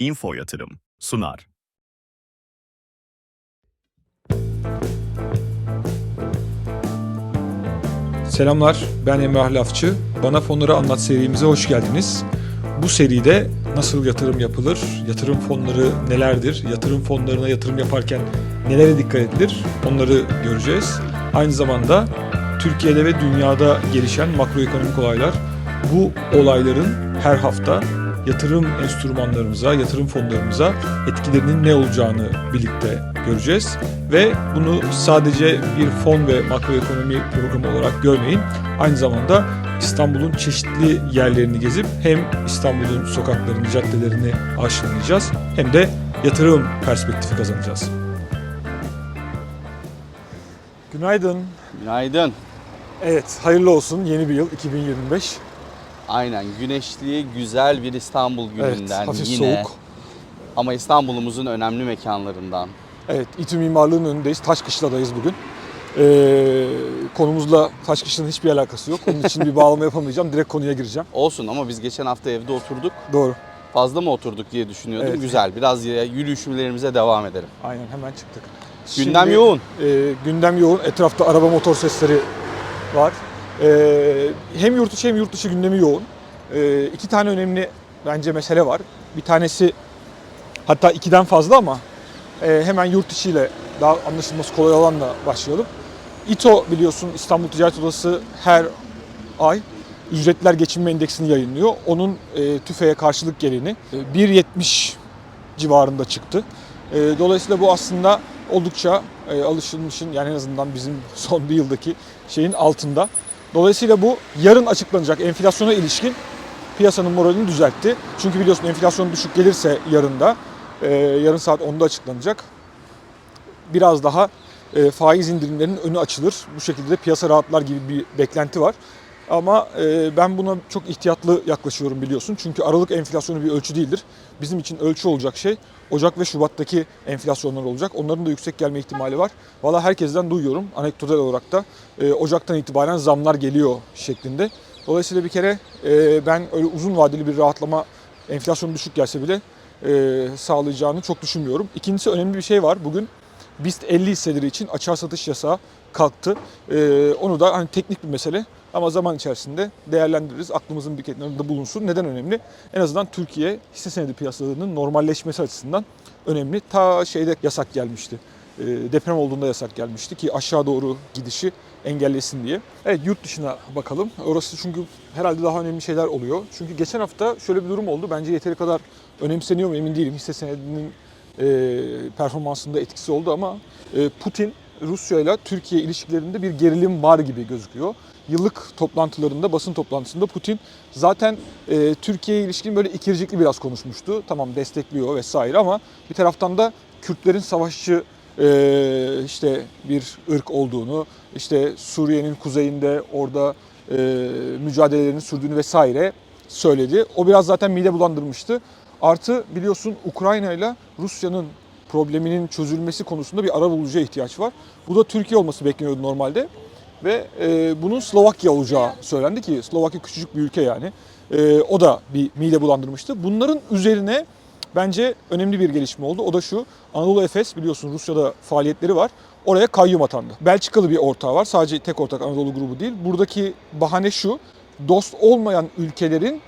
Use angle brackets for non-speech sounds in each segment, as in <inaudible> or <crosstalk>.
Info Yatırım sunar. Selamlar, ben Emrah Lafçı. Bana Fonları Anlat serimize hoş geldiniz. Bu seride nasıl yatırım yapılır, yatırım fonları nelerdir, yatırım fonlarına yatırım yaparken nelere dikkat edilir onları göreceğiz. Aynı zamanda Türkiye'de ve dünyada gelişen makroekonomik olaylar, bu olayların her hafta yatırım enstrümanlarımıza, yatırım fonlarımıza etkilerinin ne olacağını birlikte göreceğiz. Ve bunu sadece bir fon ve makroekonomi programı olarak görmeyin. Aynı zamanda İstanbul'un çeşitli yerlerini gezip hem İstanbul'un sokaklarını, caddelerini aşılayacağız hem de yatırım perspektifi kazanacağız. Günaydın. Günaydın. Evet, hayırlı olsun yeni bir yıl 2025. Aynen güneşli, güzel bir İstanbul Evet, gününden hafif yine. soğuk. Ama İstanbul'umuzun önemli mekanlarından. Evet, İTÜ Mimarlığı'nın önündeyiz. Taşkışla'dayız bugün. Ee, konumuzla Taşkışla'nın hiçbir alakası yok. Onun için bir bağlama yapamayacağım. Direkt konuya gireceğim. <laughs> Olsun ama biz geçen hafta evde oturduk. Doğru. Fazla mı oturduk diye düşünüyordum. Evet. Güzel. Biraz yürüyüşlerimize devam edelim. Aynen hemen çıktık. Gündem Şimdi, yoğun. e, gündem yoğun. Etrafta araba motor sesleri var. E, hem yurt içi hem yurt dışı gündemi yoğun. E, iki tane önemli bence mesele var. Bir tanesi hatta ikiden fazla ama e, hemen yurt içiyle daha anlaşılması kolay olanla başlayalım. İTO biliyorsun İstanbul Ticaret Odası her ay ücretler geçinme endeksini yayınlıyor. Onun e, TÜFE'ye karşılık geleni e, 1.70 civarında çıktı. E, dolayısıyla bu aslında oldukça e, alışılmışın yani en azından bizim <laughs> son bir yıldaki şeyin altında. Dolayısıyla bu yarın açıklanacak enflasyona ilişkin piyasanın moralini düzeltti. Çünkü biliyorsun enflasyon düşük gelirse yarın da e, yarın saat 10'da açıklanacak. Biraz daha e, faiz indirimlerinin önü açılır. Bu şekilde de piyasa rahatlar gibi bir beklenti var. Ama e, ben buna çok ihtiyatlı yaklaşıyorum biliyorsun. Çünkü Aralık enflasyonu bir ölçü değildir. Bizim için ölçü olacak şey Ocak ve Şubat'taki enflasyonlar olacak. Onların da yüksek gelme ihtimali var. Valla herkesten duyuyorum anekdotal olarak da e, Ocak'tan itibaren zamlar geliyor şeklinde. Dolayısıyla bir kere e, ben öyle uzun vadeli bir rahatlama enflasyon düşük gelse bile e, sağlayacağını çok düşünmüyorum. İkincisi önemli bir şey var. Bugün BIST 50 hisseleri için açığa satış yasağı kalktı. Ee, onu da hani teknik bir mesele ama zaman içerisinde değerlendiririz. Aklımızın bir kenarında bulunsun. Neden önemli? En azından Türkiye hisse senedi piyasalarının normalleşmesi açısından önemli. Ta şeyde yasak gelmişti. Ee, deprem olduğunda yasak gelmişti ki aşağı doğru gidişi engellesin diye. Evet yurt dışına bakalım. Orası çünkü herhalde daha önemli şeyler oluyor. Çünkü geçen hafta şöyle bir durum oldu. Bence yeteri kadar önemseniyor mu emin değilim. Hisse senedinin e, performansında etkisi oldu ama e, Putin Rusya ile Türkiye ilişkilerinde bir gerilim var gibi gözüküyor. Yıllık toplantılarında, basın toplantısında Putin zaten e, Türkiye'ye ilişkin böyle ikircikli biraz konuşmuştu. Tamam destekliyor vesaire ama bir taraftan da Kürtlerin savaşçı e, işte bir ırk olduğunu, işte Suriye'nin kuzeyinde orada e, mücadelelerini sürdüğünü vesaire söyledi. O biraz zaten mide bulandırmıştı. Artı biliyorsun Ukrayna ile Rusya'nın probleminin çözülmesi konusunda bir ara bulucuya ihtiyaç var. Bu da Türkiye olması bekleniyordu normalde. Ve e, bunun Slovakya olacağı söylendi ki Slovakya küçücük bir ülke yani. E, o da bir mide bulandırmıştı. Bunların üzerine bence önemli bir gelişme oldu. O da şu Anadolu Efes biliyorsun Rusya'da faaliyetleri var. Oraya kayyum atandı. Belçikalı bir ortağı var. Sadece tek ortak Anadolu grubu değil. Buradaki bahane şu. Dost olmayan ülkelerin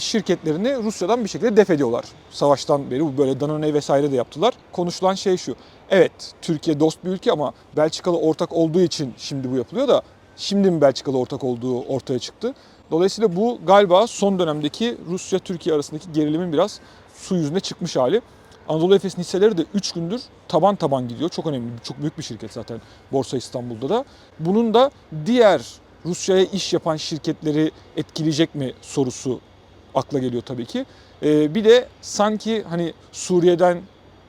şirketlerini Rusya'dan bir şekilde def ediyorlar. Savaştan beri bu böyle Danone vesaire de yaptılar. Konuşulan şey şu. Evet Türkiye dost bir ülke ama Belçikalı ortak olduğu için şimdi bu yapılıyor da şimdi mi Belçikalı ortak olduğu ortaya çıktı. Dolayısıyla bu galiba son dönemdeki Rusya-Türkiye arasındaki gerilimin biraz su yüzüne çıkmış hali. Anadolu Efes'in hisseleri de 3 gündür taban taban gidiyor. Çok önemli, çok büyük bir şirket zaten Borsa İstanbul'da da. Bunun da diğer Rusya'ya iş yapan şirketleri etkileyecek mi sorusu akla geliyor tabii ki. Ee, bir de sanki hani Suriye'den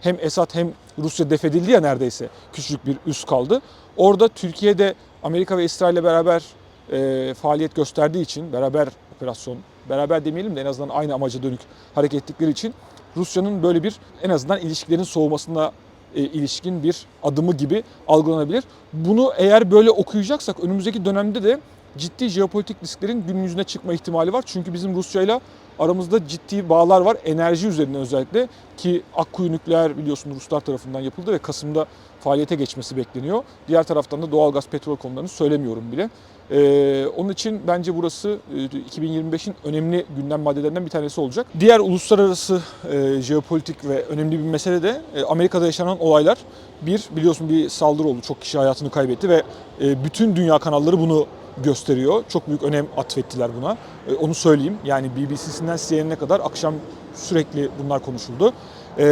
hem Esad hem Rusya defedildi ya neredeyse küçücük bir üs kaldı. Orada Türkiye'de Amerika ve İsrail'le beraber e, faaliyet gösterdiği için beraber operasyon, beraber demeyelim de en azından aynı amaca dönük hareket ettikleri için Rusya'nın böyle bir en azından ilişkilerin soğumasına e, ilişkin bir adımı gibi algılanabilir. Bunu eğer böyle okuyacaksak önümüzdeki dönemde de ciddi jeopolitik risklerin gün yüzüne çıkma ihtimali var. Çünkü bizim Rusya'yla aramızda ciddi bağlar var. Enerji üzerinden özellikle ki Akkuyu nükleer biliyorsun Ruslar tarafından yapıldı ve Kasım'da faaliyete geçmesi bekleniyor. Diğer taraftan da doğalgaz petrol konularını söylemiyorum bile. Ee, onun için bence burası e, 2025'in önemli gündem maddelerinden bir tanesi olacak. Diğer uluslararası e, jeopolitik ve önemli bir mesele de e, Amerika'da yaşanan olaylar. Bir biliyorsun bir saldırı oldu. Çok kişi hayatını kaybetti ve e, bütün dünya kanalları bunu gösteriyor. Çok büyük önem atfettiler buna. E, onu söyleyeyim. Yani BBC'sinden CNN'e kadar akşam sürekli bunlar konuşuldu. E,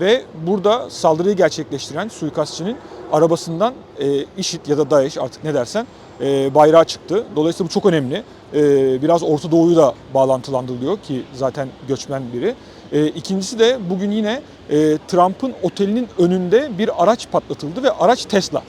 ve burada saldırıyı gerçekleştiren suikastçının arabasından e, IŞİD ya da DAEŞ artık ne dersen e, bayrağı çıktı. Dolayısıyla bu çok önemli. E, biraz Orta Doğu'yu da bağlantılandırılıyor ki zaten göçmen biri. E, ikincisi de bugün yine e, Trump'ın otelinin önünde bir araç patlatıldı ve araç Tesla.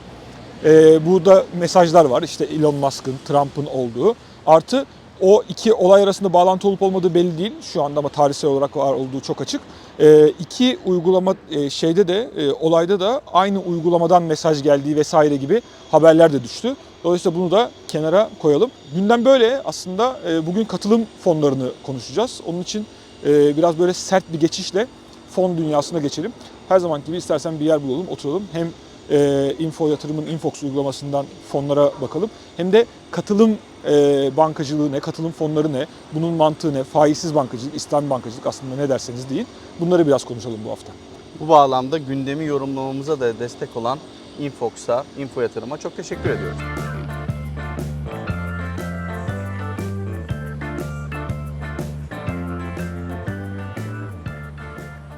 E, burada mesajlar var işte Elon Musk'ın, Trump'ın olduğu. Artı o iki olay arasında bağlantı olup olmadığı belli değil. Şu anda ama tarihsel olarak var olduğu çok açık. E, iki uygulama e, şeyde de e, olayda da aynı uygulamadan mesaj geldiği vesaire gibi haberler de düştü. Dolayısıyla bunu da kenara koyalım. Gündem böyle. Aslında e, bugün katılım fonlarını konuşacağız. Onun için e, biraz böyle sert bir geçişle fon dünyasına geçelim. Her zaman gibi istersen bir yer bulalım, oturalım. Hem e, Info Yatırım'ın Infox uygulamasından fonlara bakalım. Hem de katılım e, bankacılığı ne, katılım fonları ne, bunun mantığı ne, faizsiz bankacılık, İslami bankacılık aslında ne derseniz deyin. Bunları biraz konuşalım bu hafta. Bu bağlamda gündemi yorumlamamıza da destek olan Infox'a, Info Yatırım'a çok teşekkür ediyoruz.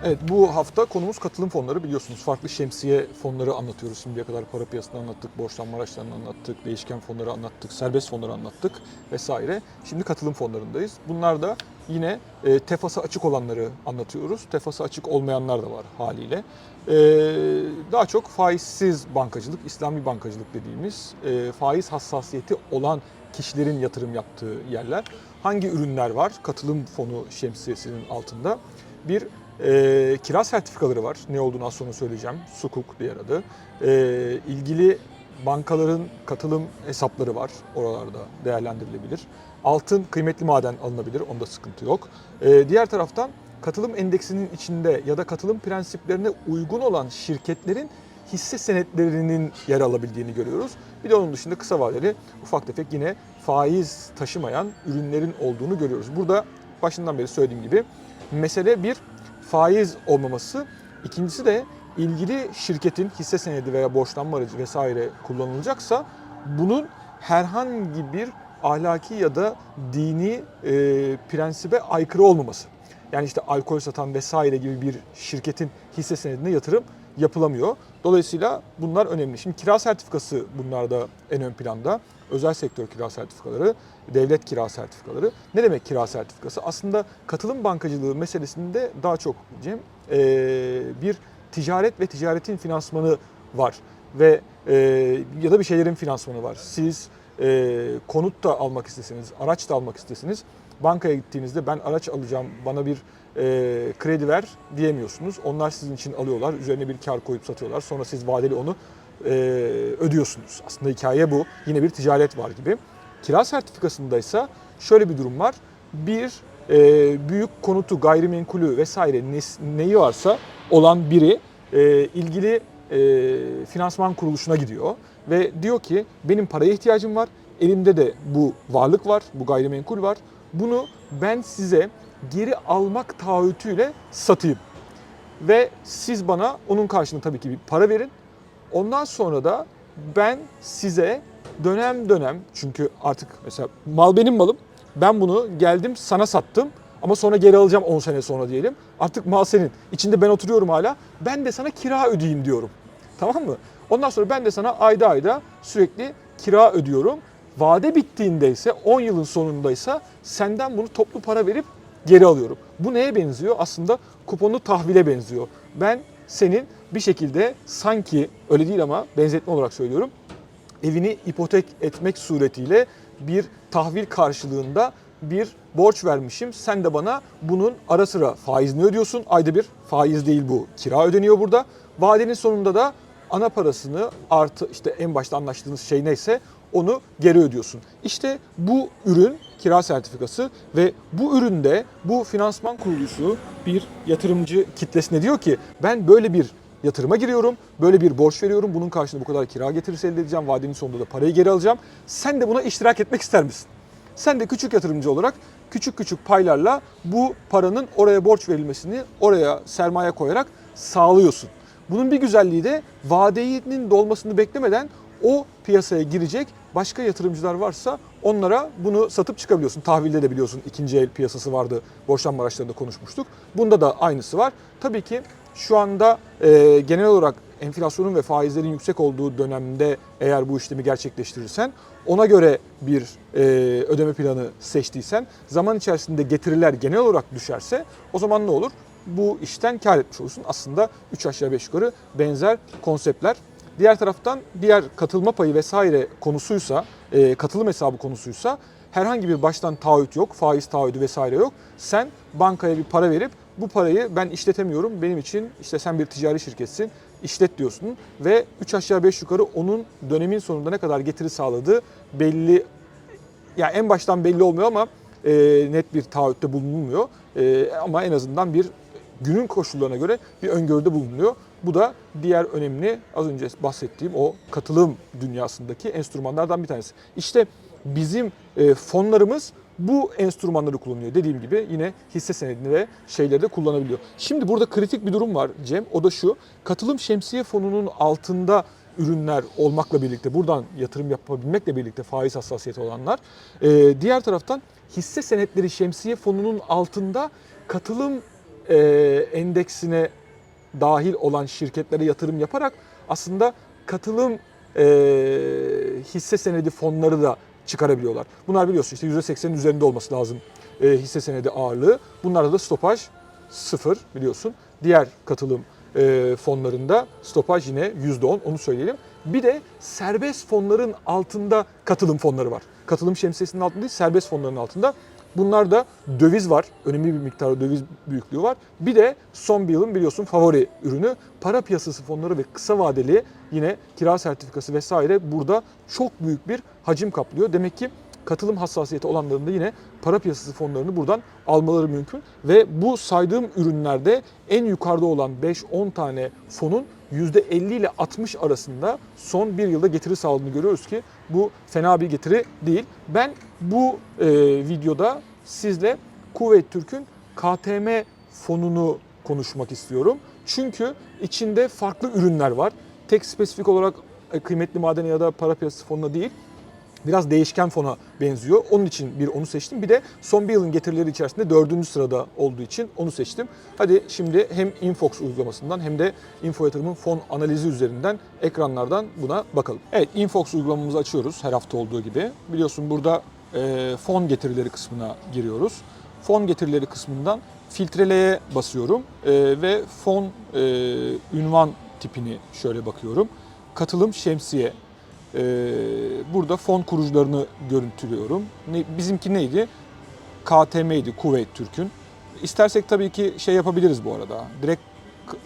Evet bu hafta konumuz katılım fonları biliyorsunuz farklı şemsiye fonları anlatıyoruz. Şimdiye kadar para piyasasını anlattık, borçlanma araçlarını anlattık, değişken fonları anlattık, serbest fonları anlattık vesaire. Şimdi katılım fonlarındayız. Bunlar da yine e, tefası açık olanları anlatıyoruz. Tefası açık olmayanlar da var haliyle. E, daha çok faizsiz bankacılık, İslami bankacılık dediğimiz e, faiz hassasiyeti olan kişilerin yatırım yaptığı yerler. Hangi ürünler var? Katılım fonu şemsiyesinin altında. Bir e, kira sertifikaları var. Ne olduğunu az sonra söyleyeceğim. Sukuk diğer adı. E, ilgili bankaların katılım hesapları var. Oralarda değerlendirilebilir. Altın, kıymetli maden alınabilir. Onda sıkıntı yok. E, diğer taraftan katılım endeksinin içinde ya da katılım prensiplerine uygun olan şirketlerin hisse senetlerinin yer alabildiğini görüyoruz. Bir de onun dışında kısa vadeli ufak tefek yine faiz taşımayan ürünlerin olduğunu görüyoruz. Burada başından beri söylediğim gibi mesele bir faiz olmaması. İkincisi de ilgili şirketin hisse senedi veya borçlanma aracı vesaire kullanılacaksa bunun herhangi bir ahlaki ya da dini e, prensibe aykırı olmaması. Yani işte alkol satan vesaire gibi bir şirketin hisse senedine yatırım yapılamıyor. Dolayısıyla bunlar önemli. Şimdi kira sertifikası bunlarda en ön planda. Özel sektör kira sertifikaları, devlet kira sertifikaları. Ne demek kira sertifikası? Aslında katılım bankacılığı meselesinde daha çok Cem bir ticaret ve ticaretin finansmanı var ve ya da bir şeylerin finansmanı var. Siz konut da almak istesiniz, araç da almak istesiniz. Bankaya gittiğinizde ben araç alacağım, bana bir e, kredi ver diyemiyorsunuz. Onlar sizin için alıyorlar, üzerine bir kar koyup satıyorlar. Sonra siz vadeli onu e, ödüyorsunuz. Aslında hikaye bu. Yine bir ticaret var gibi. Kira sertifikasında ise şöyle bir durum var. Bir e, büyük konutu, gayrimenkulü vesaire nes- neyi varsa olan biri e, ilgili e, finansman kuruluşuna gidiyor ve diyor ki benim paraya ihtiyacım var. Elimde de bu varlık var, bu gayrimenkul var. Bunu ben size geri almak taahhütüyle satayım. Ve siz bana onun karşılığında tabii ki bir para verin. Ondan sonra da ben size dönem dönem çünkü artık mesela mal benim malım. Ben bunu geldim sana sattım ama sonra geri alacağım 10 sene sonra diyelim. Artık mal senin. İçinde ben oturuyorum hala. Ben de sana kira ödeyeyim diyorum. Tamam mı? Ondan sonra ben de sana ayda ayda sürekli kira ödüyorum. Vade bittiğinde ise 10 yılın sonundaysa senden bunu toplu para verip geri alıyorum. Bu neye benziyor? Aslında kuponlu tahvile benziyor. Ben senin bir şekilde sanki öyle değil ama benzetme olarak söylüyorum. Evini ipotek etmek suretiyle bir tahvil karşılığında bir borç vermişim. Sen de bana bunun ara sıra faizini ödüyorsun. Ayda bir faiz değil bu. Kira ödeniyor burada. Vadenin sonunda da ana parasını artı işte en başta anlaştığınız şey neyse onu geri ödüyorsun. İşte bu ürün kira sertifikası ve bu üründe bu finansman kuruluşu bir yatırımcı kitlesine diyor ki ben böyle bir yatırıma giriyorum, böyle bir borç veriyorum, bunun karşılığında bu kadar kira getirisi elde edeceğim, vadenin sonunda da parayı geri alacağım. Sen de buna iştirak etmek ister misin? Sen de küçük yatırımcı olarak küçük küçük paylarla bu paranın oraya borç verilmesini oraya sermaye koyarak sağlıyorsun. Bunun bir güzelliği de vadenin dolmasını beklemeden o piyasaya girecek başka yatırımcılar varsa onlara bunu satıp çıkabiliyorsun. Tahvilde de biliyorsun ikinci el piyasası vardı. Borçlanma araçlarında konuşmuştuk. Bunda da aynısı var. Tabii ki şu anda e, genel olarak enflasyonun ve faizlerin yüksek olduğu dönemde eğer bu işlemi gerçekleştirirsen ona göre bir e, ödeme planı seçtiysen zaman içerisinde getiriler genel olarak düşerse o zaman ne olur? Bu işten kar etmiş olursun. Aslında 3 aşağı 5 yukarı benzer konseptler. Diğer taraftan diğer katılma payı vesaire konusuysa, e, katılım hesabı konusuysa herhangi bir baştan taahhüt yok, faiz taahhüdü vesaire yok. Sen bankaya bir para verip bu parayı ben işletemiyorum, benim için işte sen bir ticari şirketsin, işlet diyorsun ve 3 aşağı 5 yukarı onun dönemin sonunda ne kadar getiri sağladığı belli ya en baştan belli olmuyor ama e, net bir taahhütte bulunulmuyor. E, ama en azından bir günün koşullarına göre bir öngörüde bulunuyor. Bu da diğer önemli az önce bahsettiğim o katılım dünyasındaki enstrümanlardan bir tanesi. İşte bizim e, fonlarımız bu enstrümanları kullanıyor. Dediğim gibi yine hisse senedini ve şeyleri de kullanabiliyor. Şimdi burada kritik bir durum var Cem. O da şu. Katılım şemsiye fonunun altında ürünler olmakla birlikte buradan yatırım yapabilmekle birlikte faiz hassasiyeti olanlar. e, diğer taraftan hisse senetleri şemsiye fonunun altında katılım e, endeksine dahil olan şirketlere yatırım yaparak aslında katılım e, hisse senedi fonları da çıkarabiliyorlar. Bunlar biliyorsun işte %80'in üzerinde olması lazım e, hisse senedi ağırlığı. Bunlarda da stopaj sıfır biliyorsun. Diğer katılım e, fonlarında stopaj yine %10 onu söyleyelim. Bir de serbest fonların altında katılım fonları var. Katılım şemsiyesinin altında değil serbest fonların altında. Bunlar da döviz var. Önemli bir miktarda döviz büyüklüğü var. Bir de son bir yılın biliyorsun favori ürünü para piyasası fonları ve kısa vadeli yine kira sertifikası vesaire burada çok büyük bir hacim kaplıyor. Demek ki katılım hassasiyeti olanların da yine para piyasası fonlarını buradan almaları mümkün. Ve bu saydığım ürünlerde en yukarıda olan 5-10 tane fonun %50 ile 60 arasında son bir yılda getiri sağladığını görüyoruz ki bu fena bir getiri değil. Ben bu e, videoda sizle Kuveyt Türk'ün KTM fonunu konuşmak istiyorum. Çünkü içinde farklı ürünler var. Tek spesifik olarak e, kıymetli maden ya da para piyasası fonuna değil, biraz değişken fona benziyor. Onun için bir onu seçtim. Bir de son bir yılın getirileri içerisinde dördüncü sırada olduğu için onu seçtim. Hadi şimdi hem Infox uygulamasından hem de Info Yatırım'ın fon analizi üzerinden ekranlardan buna bakalım. Evet Infox uygulamamızı açıyoruz her hafta olduğu gibi. Biliyorsun burada e, fon getirileri kısmına giriyoruz. Fon getirileri kısmından filtreleye basıyorum e, ve fon e, ünvan tipini şöyle bakıyorum. Katılım şemsiye burada fon kurucularını görüntülüyorum. Bizimki neydi? KTM'ydi, Kuveyt Türk'ün. İstersek tabii ki şey yapabiliriz bu arada. Direkt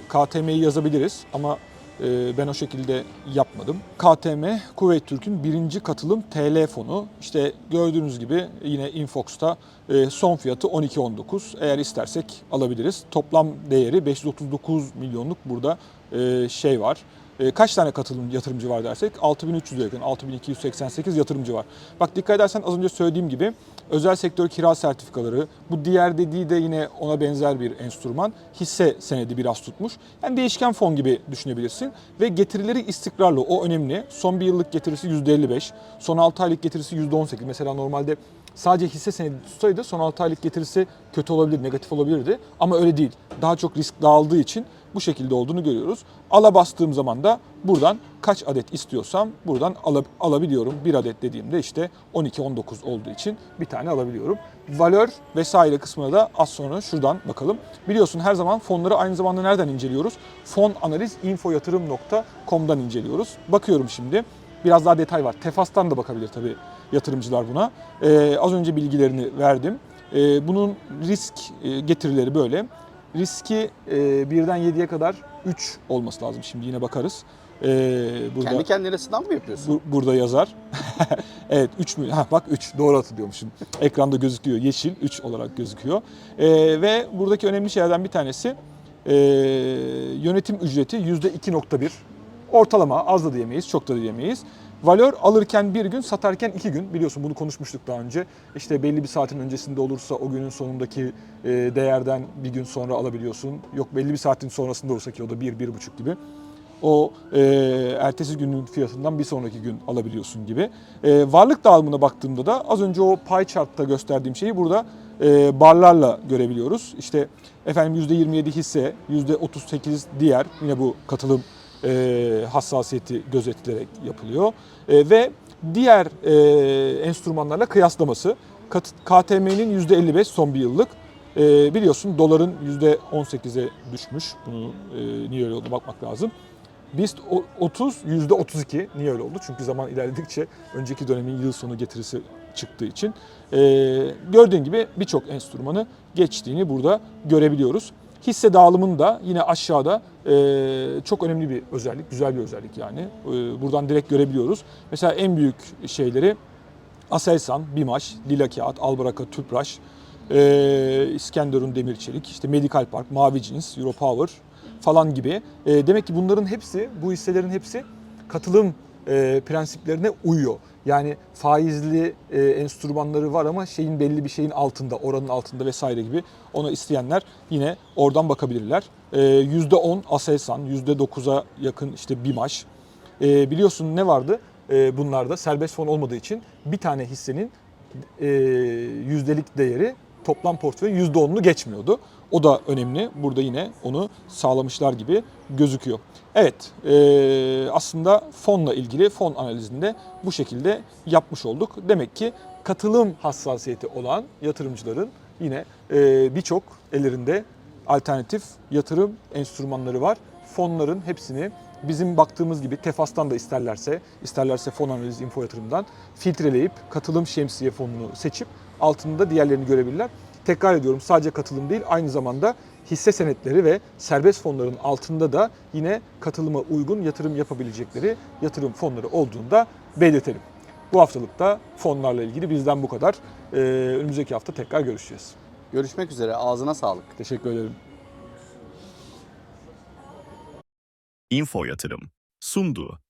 KTM'yi yazabiliriz ama e, ben o şekilde yapmadım. KTM, Kuveyt Türk'ün birinci katılım TL fonu. İşte gördüğünüz gibi yine Infox'ta e, son fiyatı 12.19. Eğer istersek alabiliriz. Toplam değeri 539 milyonluk burada e, şey var. E, kaç tane katılım yatırımcı var dersek 6300'e yakın 6288 yatırımcı var. Bak dikkat edersen az önce söylediğim gibi özel sektör kira sertifikaları bu diğer dediği de yine ona benzer bir enstrüman hisse senedi biraz tutmuş. Yani değişken fon gibi düşünebilirsin ve getirileri istikrarlı o önemli. Son bir yıllık getirisi %55, son 6 aylık getirisi %18. Mesela normalde sadece hisse senedi tutsaydı son 6 aylık getirisi kötü olabilir, negatif olabilirdi. Ama öyle değil. Daha çok risk dağıldığı için bu şekilde olduğunu görüyoruz. Ala bastığım zaman da buradan kaç adet istiyorsam buradan ala- alabiliyorum. Bir adet dediğimde işte 12-19 olduğu için bir tane alabiliyorum. Valör vesaire kısmına da az sonra şuradan bakalım. Biliyorsun her zaman fonları aynı zamanda nereden inceliyoruz? Fon analiz infoyatırım.com'dan inceliyoruz. Bakıyorum şimdi. Biraz daha detay var. Tefas'tan da bakabilir tabii yatırımcılar buna. Ee, az önce bilgilerini verdim. Ee, bunun risk e, getirileri böyle. Riski e, birden 7'ye kadar 3 olması lazım. Şimdi yine bakarız. Ee, burada Kendi kendine sınav mı yapıyorsun? bu- burada yazar. <laughs> evet 3 mü? Ha bak 3 doğru hatırlıyormuşum. Ekranda gözüküyor yeşil 3 olarak gözüküyor. Ee, ve buradaki önemli şeylerden bir tanesi e, yönetim ücreti %2.1. Ortalama az da diyemeyiz, çok da diyemeyiz. Valör alırken bir gün, satarken iki gün. Biliyorsun bunu konuşmuştuk daha önce. İşte belli bir saatin öncesinde olursa o günün sonundaki e, değerden bir gün sonra alabiliyorsun. Yok belli bir saatin sonrasında olursa ki o da bir, bir buçuk gibi o e, ertesi günün fiyatından bir sonraki gün alabiliyorsun gibi. E, varlık dağılımına baktığımda da az önce o pie chart'ta gösterdiğim şeyi burada e, barlarla görebiliyoruz. İşte efendim %27 hisse, %38 diğer yine bu katılım hassasiyeti gözetilerek yapılıyor. E, ve diğer e, enstrümanlarla kıyaslaması. KTM'nin %55 son bir yıllık. E, biliyorsun doların %18'e düşmüş. Bunu e, niye öyle oldu bakmak lazım. BIST o- 30 %32. Niye öyle oldu? Çünkü zaman ilerledikçe önceki dönemin yıl sonu getirisi çıktığı için. Ee, gördüğün gibi birçok enstrümanı geçtiğini burada görebiliyoruz. Hisse dağılımında yine aşağıda e, çok önemli bir özellik, güzel bir özellik yani. E, buradan direkt görebiliyoruz. Mesela en büyük şeyleri Aselsan, Bimaş, Lila Kağıt, Albaraka, Tüpraş, e, İskenderun Demir Çelik, işte Medical Park, Mavi Cins, Europower falan gibi. E, demek ki bunların hepsi, bu hisselerin hepsi katılım e, prensiplerine uyuyor. Yani faizli e, enstrümanları var ama şeyin belli bir şeyin altında, oranın altında vesaire gibi. Ona isteyenler yine oradan bakabilirler. E, %10 Aselsan, %9'a yakın işte Bimaş. E, biliyorsun ne vardı? E, bunlarda serbest fon olmadığı için bir tane hissenin e, yüzdelik değeri toplam portföyün %10'unu geçmiyordu. O da önemli. Burada yine onu sağlamışlar gibi gözüküyor. Evet, e, aslında fonla ilgili fon analizinde bu şekilde yapmış olduk. Demek ki katılım hassasiyeti olan yatırımcıların yine e, birçok ellerinde alternatif yatırım enstrümanları var. Fonların hepsini bizim baktığımız gibi Tefas'tan da isterlerse, isterlerse fon analiz info yatırımdan filtreleyip katılım şemsiye fonunu seçip altında diğerlerini görebilirler. Tekrar ediyorum sadece katılım değil aynı zamanda hisse senetleri ve serbest fonların altında da yine katılıma uygun yatırım yapabilecekleri yatırım fonları olduğunu da belirtelim. Bu haftalıkta fonlarla ilgili bizden bu kadar. Ee, önümüzdeki hafta tekrar görüşeceğiz. Görüşmek üzere. Ağzına sağlık. Teşekkür ederim. Info Yatırım sundu.